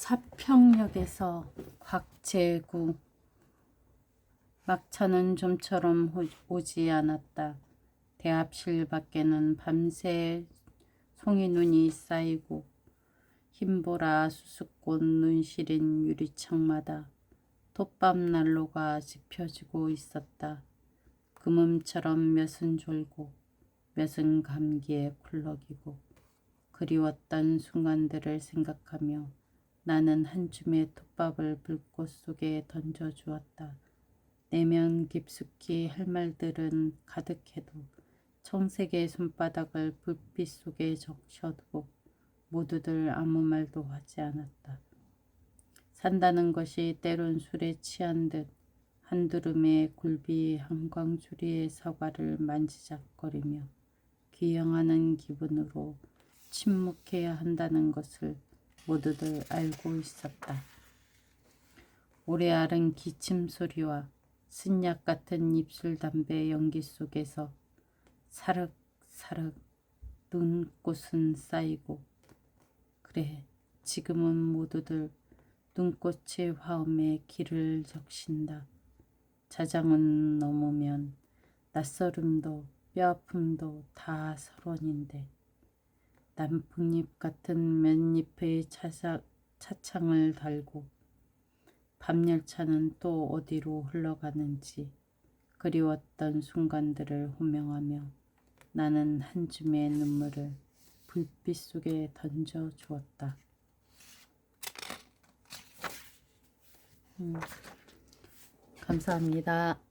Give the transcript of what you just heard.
사평역에서 곽재구 막차는 좀처럼 호- 오지 않았다. 대합실 밖에는 밤새 송이눈이 쌓이고 흰보라 수수꽃 눈시린 유리창마다 톱밥 난로가 지펴지고 있었다. 금음처럼 몇은 졸고 몇은 감기에 굴럭이고 그리웠던 순간들을 생각하며 나는 한 줌의 톱밥을 불꽃 속에 던져 주었다. 내면 깊숙이 할 말들은 가득해도 청색의 손바닥을 불빛 속에 적셔두고 모두들 아무 말도 하지 않았다. 산다는 것이 때론 술에 취한 듯 한두름의 굴비 한광주리의 사과를 만지작거리며 귀영하는 기분으로 침묵해야 한다는 것을 모두들 알고 있었다. 오래 앓은 기침 소리와 쓴약 같은 입술 담배 연기 속에서 사륵사륵 눈꽃은 쌓이고 그래 지금은 모두들 눈꽃의 화음에 길을 적신다. 자장은 넘으면 낯설음도 뼈아픔도 다 서론인데 남풍잎 같은 맨잎의 차사, 차창을 달고 밤열차는 또 어디로 흘러가는지 그리웠던 순간들을 호명하며 나는 한 줌의 눈물을 불빛 속에 던져 주었다. 음, 감사합니다.